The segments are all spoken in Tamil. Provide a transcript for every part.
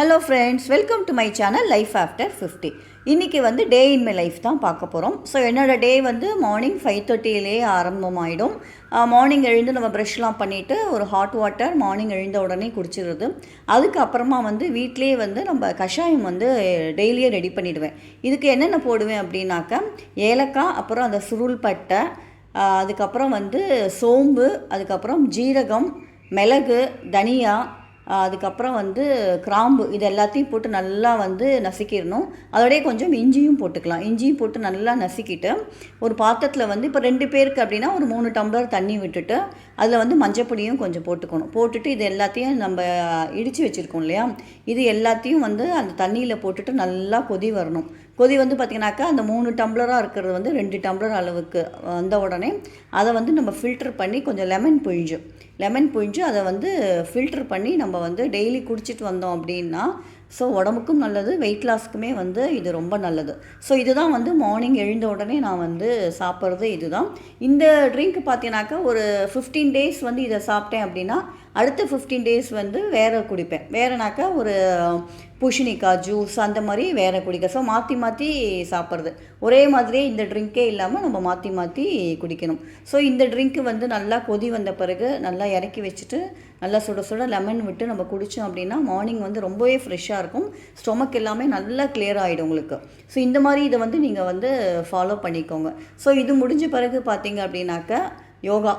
Hello friends welcome to my channel life after fifty இன்றைக்கி வந்து டே இன் மை லைஃப் தான் பார்க்க போகிறோம் ஸோ என்னோடய டே வந்து மார்னிங் ஃபைவ் தேர்ட்டியிலே ஆரம்பமாயிடும். மார்னிங் எழுந்து நம்ம ப்ரஷ்லாம் பண்ணிவிட்டு ஒரு ஹாட் வாட்டர் மார்னிங் எழுந்த உடனே குடிச்சிடுறது. அதுக்கப்புறமா வந்து வீட்டிலேயே வந்து நம்ம கஷாயம் வந்து டெய்லியே ரெடி பண்ணிவிடுவேன் இதுக்கு என்னென்ன போடுவேன் அப்படின்னாக்கா ஏலக்காய் அப்புறம் அந்த சுருள் பட்டை அதுக்கப்புறம் வந்து சோம்பு அதுக்கப்புறம் ஜீரகம் மிளகு தனியா அதுக்கப்புறம் வந்து கிராம்பு இது எல்லாத்தையும் போட்டு நல்லா வந்து நசுக்கிடணும். அதோடய கொஞ்சம் இஞ்சியும் போட்டுக்கலாம். இஞ்சியும் போட்டு நல்லா நசுக்கிட்டு ஒரு பாத்திரத்தில் வந்து இப்போ ரெண்டு பேருக்கு அப்படின்னா ஒரு மூணு டம்ளர் தண்ணி விட்டுட்டு அதில் வந்து மஞ்சப்பொடியும் கொஞ்சம் போட்டுக்கணும். போட்டுட்டு இது எல்லாத்தையும் நம்ம இடித்து வச்சுருக்கோம் இல்லையா? இது எல்லாத்தையும் வந்து அந்த தண்ணியில் போட்டுட்டு நல்லா கொதி வரணும். கொதி வந்து பார்த்திங்கனாக்கா அந்த மூணு டம்ளராக இருக்கிறது வந்து ரெண்டு டம்ளர் அளவுக்கு வந்த உடனே அதை வந்து நம்ம ஃபில்டர் பண்ணி கொஞ்சம் லெமன் புழிஞ்சு லெமன் புழிஞ்சு அதை வந்து ஃபில்டர் பண்ணி நம்ம வந்து டெய்லி குடிச்சிட்டு வந்தோம் அப்படின்னா ஸோ உடம்புக்கும் நல்லது வெயிட் லாஸ்க்குமே வந்து இது ரொம்ப நல்லது. ஸோ இதுதான் வந்து மார்னிங் எழுந்த உடனே நான் வந்து சாப்பிட்றது இதுதான். இந்த ட்ரிங்க் பார்த்தீங்கன்னாக்கா ஒரு ஃபிஃப்டீன் டேஸ் வந்து இதை சாப்பிட்டேன் அப்படின்னா அடுத்த ஃபிஃப்டீன் டேஸ் வந்து வேறு குடிப்பேன். வேறுனாக்கா ஒரு பூஷணிக்காய் ஜூஸ் அந்த மாதிரி வேறு குடிக்க. ஸோ மாற்றி மாற்றி சாப்பிட்றது. ஒரே மாதிரியே இந்த ட்ரிங்க்கே இல்லாமல் நம்ம மாற்றி மாற்றி குடிக்கணும். ஸோ இந்த ட்ரிங்க்கு வந்து நல்லா கொதி வந்த பிறகு நல்லா இறக்கி வச்சுட்டு நல்லா சுட சுட லெமன் விட்டு நம்ம குடித்தோம் அப்படின்னா மார்னிங் வந்து ரொம்பவே ஃப்ரெஷ்ஷாக இருக்கும். ஸ்டொமக் எல்லாமே நல்லா கிளியர் ஆகிடும் உங்களுக்கு. ஸோ இந்த மாதிரி இதை வந்து நீங்கள் வந்து ஃபாலோ பண்ணிக்கோங்க. ஸோ இது முடிஞ்ச பிறகு பார்த்தீங்க அப்படின்னாக்கா யோகா.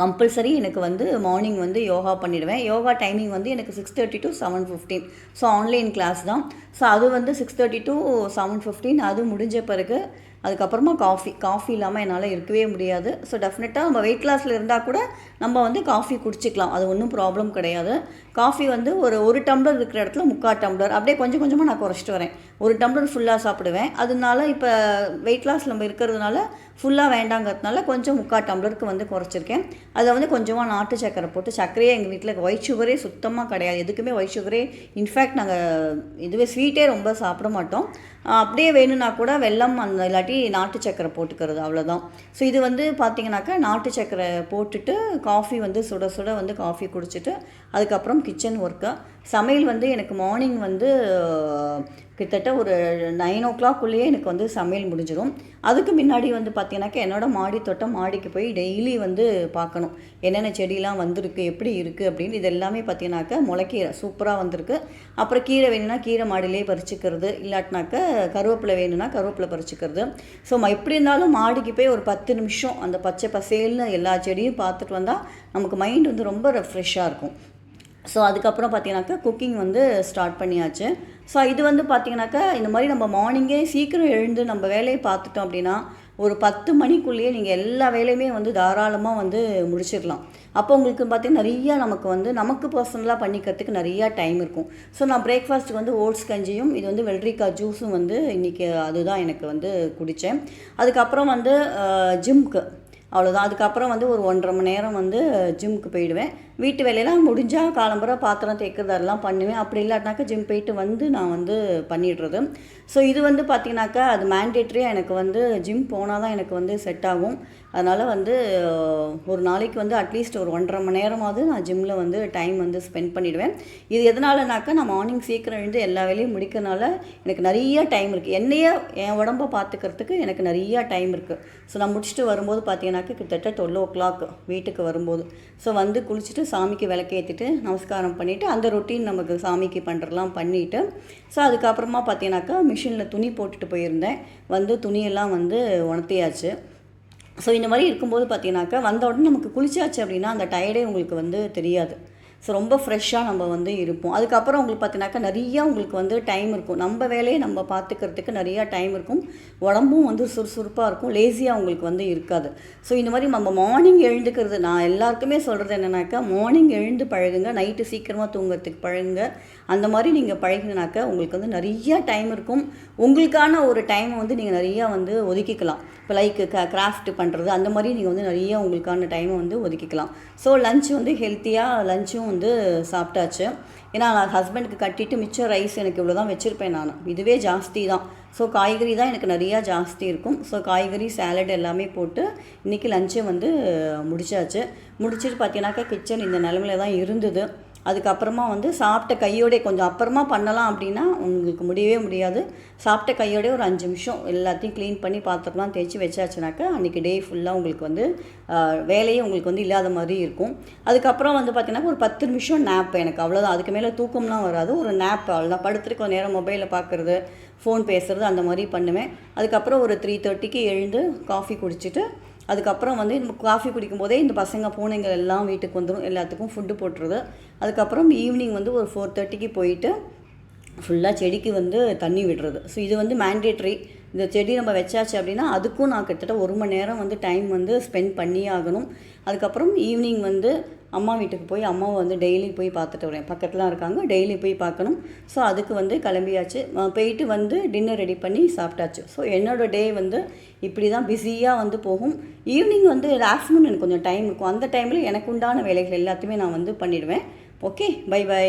கம்பல்சரி எனக்கு வந்து மார்னிங் வந்து யோகா பண்ணிடுவேன். யோகா டைமிங் வந்து எனக்கு six thirty to seven fifteen so online class தான். ஸோ அது வந்து six thirty to seven fifteen அது முடிஞ்ச பிறகு அதுக்கப்புறமா காஃபி காஃபி இல்லாமல் என்னால் இருக்கவே முடியாது. ஸோ டெஃபினட்டாக நம்ம வெயிட் லாஸில் இருந்தால் கூட நம்ம வந்து காஃபி குடிச்சிக்கலாம். அது ஒன்றும் ப்ராப்ளம் கிடையாது. காஃபி வந்து ஒரு ஒரு டம்ளர் இருக்கிற இடத்துல முக்கால் டம்ளர் அப்படியே கொஞ்சம் கொஞ்சமாக நான் குறைச்சிட்டு வரேன். ஒரு டம்ளர் ஃபுல்லாக சாப்பிடுவேன். அதனால இப்போ வெயிட் லாஸ் நம்ம இருக்கிறதுனால ஃபுல்லாக வேண்டாங்கிறதுனால கொஞ்சம் முக்கால் டம்ளருக்கு வந்து குறைச்சிருக்கேன். அதை வந்து கொஞ்சமாக நாட்டு சக்கரை போட்டு சர்க்கரையே எங்கள் வீட்டில் ஒயிட் சுகரே சுத்தமாக கிடையாது. எதுக்குமே ஒயிட் சுகரே இன்ஃபேக்ட் நாங்கள் இதுவே ஸ்வீட்டே ரொம்ப சாப்பிட மாட்டோம். அப்படியே வேணும்னா கூட வெல்லம் அந்த இல்லாட்டி நாட்டு சக்கரை போட்டுக்கிறது அவ்வளோதான் ஸோ இது வந்து பார்த்திங்கனாக்கா நாட்டு சக்கரை போட்டுட்டு காஃபி வந்து சுட சுட வந்து காஃபி குடிச்சிட்டு அதுக்கப்புறம் கிச்சன் ஒர்க்கு சமையல் வந்து எனக்கு மார்னிங் வந்து கிட்டத்தட்ட ஒரு நைன் ஓ கிளாக்குள்ளேயே எனக்கு வந்து சமையல் முடிஞ்சிடும் அதுக்கு முன்னாடி வந்து பார்த்தீங்கன்னாக்கா என்னோடய மாடி தோட்டம் மாடிக்கு போய் டெய்லி வந்து பார்க்கணும் என்னென்ன செடியெலாம் வந்திருக்கு எப்படி இருக்குது அப்படின்னு இது எல்லாமே பார்த்தீங்கன்னாக்கா முளைக்கீரை சூப்பராக வந்திருக்கு. அப்புறம் கீரை வேணும்னா கீரை மாடியிலே பறிச்சுக்கிறது இல்லாட்டினாக்கா கருவேப்பிலை வேணும்னா கருவேப்பிலை பறிச்சுக்கிறது. ஸோ எப்படி இருந்தாலும் மாடிக்கு போய் ஒரு பத்து நிமிஷம் அந்த பச்சை பசேல்னு எல்லா செடியும் பார்த்துட்டு வந்தால் நமக்கு மைண்ட் வந்து ரொம்ப ரெஃப்ரெஷ்ஷாக இருக்கும். ஸோ அதுக்கப்புறம் பார்த்தீங்கன்னாக்கா குக்கிங் வந்து ஸ்டார்ட் பண்ணியாச்சு. ஸோ இது வந்து பார்த்திங்கனாக்கா இந்த மாதிரி நம்ம மார்னிங்கே சீக்கிரம் எழுந்து நம்ம வேலையை பார்த்துட்டோம் அப்படின்னா ஒரு பத்து மணிக்குள்ளேயே நீங்கள் எல்லா வேலையுமே வந்து தாராளமாக வந்து முடிச்சிடலாம். அப்போ உங்களுக்கு பார்த்தீங்கன்னா நிறையா நமக்கு வந்து நமக்கு பர்சனலாக பண்ணிக்கிறதுக்கு நிறையா டைம் இருக்கும். ஸோ நான் பிரேக்ஃபாஸ்ட்டுக்கு வந்து ஓட்ஸ் கஞ்சியும் இது வந்து வெள்ளரிக்காய் ஜூஸும் வந்து இன்றைக்கி அதுதான் எனக்கு வந்து குடித்தேன். அதுக்கப்புறம் வந்து ஜிம்க்கு அவ்வளோதான் அதுக்கப்புறம் வந்து ஒரு ஒன்றரை மணி நேரம் வந்து ஜிம்முக்கு போயிடுவேன். வீட்டு வேலையெல்லாம் முடிஞ்சால் காலம்புற பாத்திரம் தேய்க்கிறது அதெல்லாம் பண்ணுவேன். அப்படி இல்லாட்டினாக்கா ஜிம் போயிட்டு வந்து நான் வந்து பண்ணிடுறது. ஸோ இது வந்து பார்த்திங்கனாக்கா அது மேண்டேட்ரியாக எனக்கு வந்து ஜிம் போனால் தான் எனக்கு வந்து செட் ஆகும். அதனால் வந்து ஒரு நாளைக்கு வந்து அட்லீஸ்ட் ஒரு ஒன்றரை மணி நேரமாவது நான் ஜிம்மில் வந்து டைம் வந்து ஸ்பெண்ட் பண்ணிவிடுவேன் இது எதனாலனாக்கா நான் மார்னிங் சீக்கிரம் எழுந்து எல்லா வேலையும் முடிக்கிறனால எனக்கு நிறைய டைம் இருக்குது என்னையே என் உடம்ப பார்த்துக்கிறதுக்கு எனக்கு நிறையா டைம் இருக்குது ஸோ நான் முடிச்சுட்டு வரும்போது பார்த்தீங்கன்னாக்கா கிட்டத்தட்ட டுவெல் ஓ கிளாக் வீட்டுக்கு வரும்போது. ஸோ வந்து குளிச்சுட்டு சாமிக்கு விளக்கேற்றிட்டு நமஸ்காரம் பண்ணிவிட்டு அந்த ரொட்டீன் நமக்கு சாமிக்கு பண்ணுறலாம் பண்ணிவிட்டு ஸோ அதுக்கப்புறமா பார்த்தீங்கன்னாக்கா மிஷினில் துணி போட்டுட்டு போயிருந்தேன். வந்து துணியெல்லாம் வந்து உணர்த்தியாச்சு. ஸோ இந்த மாதிரி இருக்கும்போது பார்த்தீங்கன்னாக்கா வந்த உடனே நமக்கு குளிச்சாச்சு அப்படின்னா அந்த டயர்டே உங்களுக்கு வந்து தெரியாது. ஸோ ரொம்ப ஃப்ரெஷ்ஷாக நம்ம வந்து இருப்போம். அதுக்கப்புறம் உங்களுக்கு பார்த்தீங்கன்னாக்கா நிறையா உங்களுக்கு வந்து டைம் இருக்கும். நம்ம வேலையை நம்ம பார்த்துக்கிறதுக்கு நிறையா டைம் இருக்கும். உடம்பும் வந்து சுறுசுறுப்பாக இருக்கும். லேசியாக உங்களுக்கு வந்து இருக்காது. ஸோ இந்த மாதிரி நம்ம மார்னிங் எழுந்துக்கிறது நான் எல்லாருக்குமே சொல்கிறது என்னென்னாக்கா மார்னிங் எழுந்து பழகுங்க. நைட்டு சீக்கிரமாக தூங்குறதுக்கு பழகுங்க. அந்த மாதிரி நீங்கள் பழகினாக்கா உங்களுக்கு வந்து நிறையா டைம் இருக்கும். உங்களுக்கான ஒரு டைமை வந்து நீங்கள் நிறையா வந்து ஒதுக்கிக்கலாம். இப்போ லைக் க கிராஃப்ட் பண்ணுறது அந்த மாதிரி நீங்கள் வந்து நிறையா உங்களுக்கான டைமை வந்து ஒதுக்கிக்கலாம். ஸோ லஞ்ச் வந்து ஹெல்த்தியாக லஞ்சும் வந்து சாப்பிட்டாச்சு. ஏன்னா நான் ஹஸ்பண்டுக்கு கட்டிட்டு மிச்சம் ரைஸ் எனக்கு இவ்வளோ தான் வச்சுருப்பேன் நான். இதுவே ஜாஸ்தி தான். ஸோ காய்கறி தான் எனக்கு நிறையா ஜாஸ்தி இருக்கும். ஸோ காய்கறி சேலட் எல்லாமே போட்டு இன்றைக்கி லஞ்சே வந்து முடிச்சாச்சு. முடிச்சுட்டு பார்த்தீங்கன்னாக்கா கிச்சன் இந்த நிலமையில தான் இருந்தது. அதுக்கப்புறமா வந்து சாப்பிட்ட கையோடே கொஞ்சம் அப்புறமா பண்ணலாம் அப்படின்னா உங்களுக்கு முடியவே முடியாது. சாப்பிட்ட கையோடே ஒரு அஞ்சு நிமிஷம் எல்லாத்தையும் க்ளீன் பண்ணி பாத்திரம்லாம் தேய்ச்சி வச்சாச்சுனாக்கா அன்றைக்கி டே ஃபுல்லாக உங்களுக்கு வந்து வேலையே உங்களுக்கு வந்து இல்லாத மாதிரி இருக்கும். அதுக்கப்புறம் வந்து பார்த்தீங்கன்னா ஒரு பத்து நிமிஷம் நேப் எனக்கு அவ்வளோதான் அதுக்கு மேலே தூக்கம்லாம் வராது. ஒரு நேப் அவ்வளோதான் படுத்துட்டு கொஞ்சம் நேரம் மொபைலில் பார்க்குறது ஃபோன் பேசுறது அந்த மாதிரி பண்ணுவேன். அதுக்கப்புறம் ஒரு த்ரீ தேர்ட்டிக்கு எழுந்து காஃபி குடிச்சிட்டு அதுக்கப்புறம் வந்து இந்த காஃபி குடிக்கும் போதே இந்த பசங்க பூனைங்கள் எல்லாம் வீட்டுக்கு வந்துடும் எல்லாத்துக்கும் ஃபுட்டு போட்டுருது. அதுக்கப்புறம் ஈவினிங் வந்து ஒரு ஃபோர் தேர்ட்டிக்கு போயிட்டு ஃபுல்லாக செடிக்கு வந்து தண்ணி விடுறது. ஸோ இது வந்து மேண்டேட்ரி இந்த செடி நம்ம வச்சாச்சு அப்படின்னா அதுக்கும் நான் கிட்டத்தட்ட ஒரு மணி நேரம் வந்து டைம் வந்து ஸ்பெண்ட் பண்ணியே ஆகணும். அதுக்கப்புறம் ஈவினிங் வந்து அம்மா வீட்டுக்கு போய் அம்மாவை வந்து டெய்லி போய் பார்த்துட்டு வரேன். பக்கத்தில் இருக்காங்க. டெய்லி போய் பார்க்கணும். ஸோ அதுக்கு வந்து கிளம்பியாச்சு. போயிட்டு வந்து டின்னர் ரெடி பண்ணி சாப்பிட்டாச்சு. ஸோ என்னோடய டே வந்து இப்படி தான் பிஸியாக வந்து போகும். ஈவினிங் வந்து ஆஃப்டர்நூன் எனக்கு கொஞ்சம் டைம் இருக்கும். அந்த டைமில் எனக்கு உண்டான வேலைகள் எல்லாத்தையுமே நான் வந்து பண்ணிடுவேன். Okay bye by